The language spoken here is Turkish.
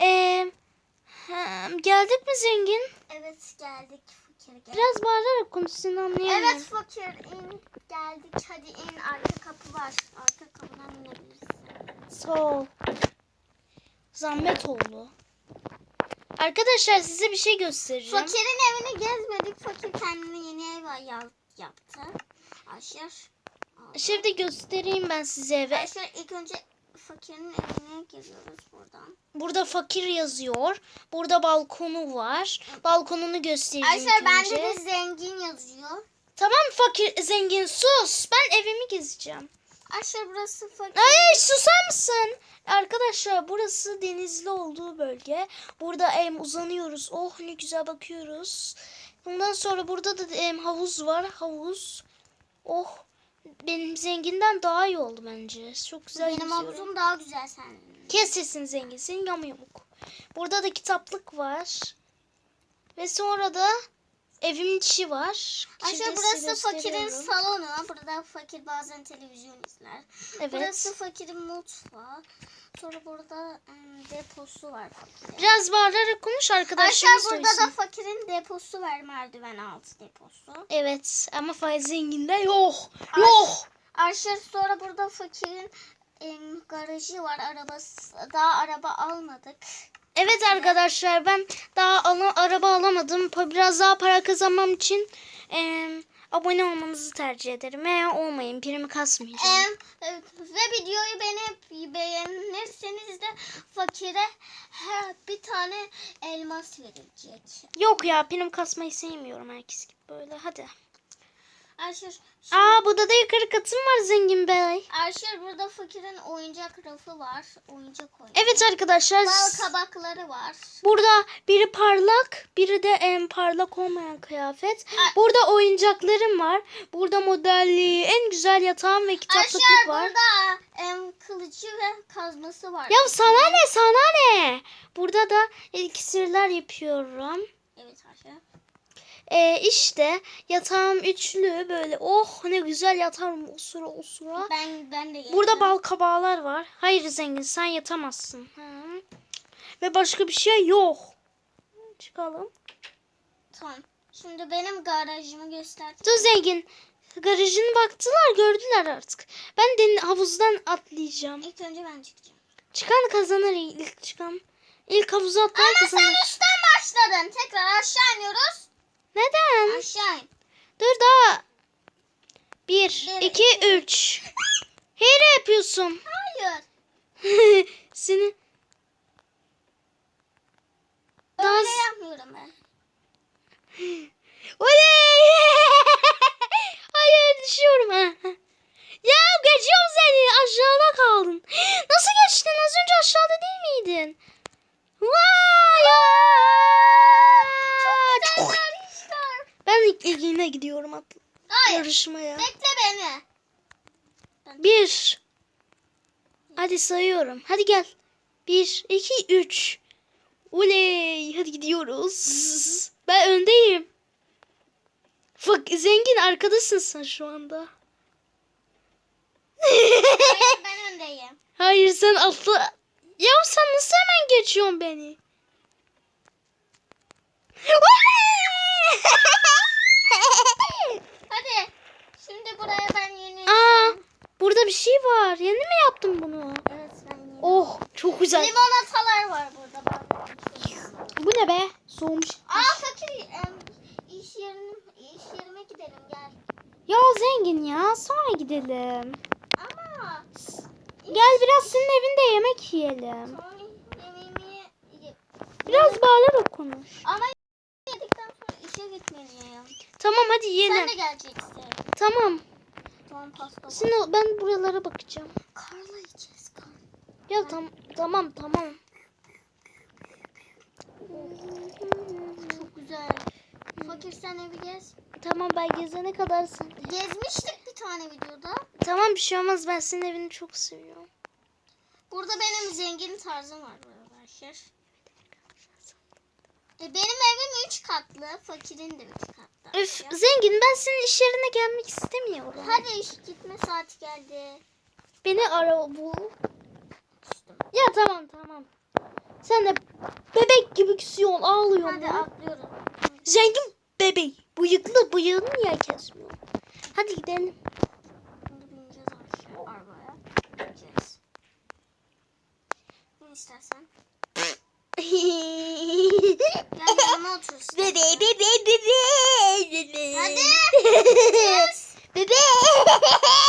Ee, geldik mi zengin? Evet geldik fakir gel. Biraz bağırarak konuş seni anlayamıyorum. Evet fakir in geldik hadi in arka kapı var. Arka kapıdan inebilirsin. Sağ ol. Zahmet oldu. Arkadaşlar size bir şey göstereceğim. Fakirin evini gezmedik. Fakir kendine yeni ev ya- yaptı. Aşır. aldı. Şimdi göstereyim ben size evi. Aşır ilk önce fakirin evine giriyoruz buradan. Burada fakir yazıyor. Burada balkonu var. Balkonunu göstereceğim ilk Aşır bende de zengin yazıyor. Tamam fakir zengin sus. Ben evimi gezeceğim. Aşır burası fakir. Ay, susar mısın? Arkadaşlar burası denizli olduğu bölge. Burada em, uzanıyoruz. Oh ne güzel bakıyoruz. Bundan sonra burada da em, havuz var. Havuz. Oh benim zenginden daha iyi oldu bence. Çok güzel Benim yüzüyorum. havuzum daha güzel senin. Kes sesini zengin. Senin yamuk yamuk. Burada da kitaplık var. Ve sonra da evimin içi var. Aşağı burası fakirin salonu. Burada fakir bazen televizyon izler. Evet. Burası fakirin mutfağı. Sonra burada deposu var fakirin. Biraz bağırarak konuş Aşağı arkadaşlarımız burada duysun. da fakirin deposu var. Merdiven altı deposu. Evet ama faiz zenginde yok. Yok. Aşağı sonra burada fakirin em, garajı var. Arabası daha araba almadık. Evet arkadaşlar ben daha ala- Pa- Biraz daha para kazanmam için em, abone olmanızı tercih ederim. Veya olmayın primi kasmayacağım. E, ve videoyu beğenip beğenirseniz de fakire her bir tane elmas verilecek. Yok ya prim kasmayı sevmiyorum herkes gibi böyle. Hadi. Aa burada da yukarı katım var zengin bey. Arşır burada fakirin oyuncak rafı var. Oyuncak oynuyor. Evet arkadaşlar. Bal kabakları var. Burada biri parlak, biri de em, parlak olmayan kıyafet. Ay. Burada oyuncaklarım var. Burada modelli, en güzel yatağım ve kitaplıklık Arşır var. burada em, kılıcı ve kazması var. Ya sana ne sana ne? Burada da iksirler yapıyorum. Evet Arşır. Ee, işte yatağım üçlü böyle oh ne güzel yatarım osura osura. Ben ben de Burada geldim. bal kabağlar var. Hayır zengin sen yatamazsın. Hı. Ve başka bir şey yok. Çıkalım. Tamam. Şimdi benim garajımı göster. Dur zengin. Garajına baktılar gördüler artık. Ben de havuzdan atlayacağım. İlk önce ben çıkacağım. Çıkan kazanır ilk çıkan. İlk havuza atlayan Ama sen kazanır. üstten başladın. Tekrar aşağı iniyoruz. Neden? Aşağı in. Dur daha. Bir, Bir, iki, üç. Hile yapıyorsun. Hayır. Seni Öyle Dans- yapmıyorum ben. Oley! Hayır düşüyorum. ha. ya geçiyorum seni. Aşağıda kaldın. Nasıl geçtin? Az önce aşağıda değil miydin? Vay! Güzel yarışlar. Ben ilk ilgine gidiyorum atla. Hayır. Yarışmaya. Bekle beni. Bir. Hadi sayıyorum. Hadi gel. Bir, iki, üç. Oley. Hadi gidiyoruz. Ben öndeyim. Bak zengin arkadasın sen şu anda. Hayır ben öndeyim. Hayır sen atla. Ya sen nasıl hemen geçiyorsun beni? Hadi. Şimdi buraya ben yeni... Aa, burada bir şey var. Yeni mi yaptın bunu? Evet ben yeni... Oh, çok güzel. Limonatalar var burada. Bak. Bu ne be? Soğumuş. Aa fakir em, iş yerine, iş yerime gidelim gel. Ya zengin ya, sonra gidelim. Ama Gel biraz senin evinde yemek yiyelim. sonra yemeğimi ye- Biraz bağırarak konuş. ama yedikten sonra işe gitmeliyim. Tamam hadi Sen yiyelim. de geleceksin. Tamam. Tamam pasta var. Şimdi ben buralara bakacağım. Karla yiyeceğiz kar. Ya tam tamam tamam. Çok güzel. Fakir sen evi gez. Tamam ben gezene kadar sen. Gezmiştik bir tane videoda. Tamam bir şey olmaz ben senin evini çok seviyorum. Burada benim zengin tarzım var arkadaşlar. E, benim evim 3 katlı. Fakirin de 3 katlı. Öf zengin ben senin iş yerine gelmek istemiyorum. Hadi iş gitme saati geldi. Beni ara bul. Ya tamam tamam. Sen de bebek gibi küsüyorsun ağlıyorsun. Hadi atlıyorum. Zengin bebeği. Bıyıklı bıyığını niye kesmiyor? Hadi gidelim. Şimdi bineceğiz aşağı arabaya. Gideceğiz. Ne istersen. Yanıma otur bebe bebe bebe. Hadi. Bebe.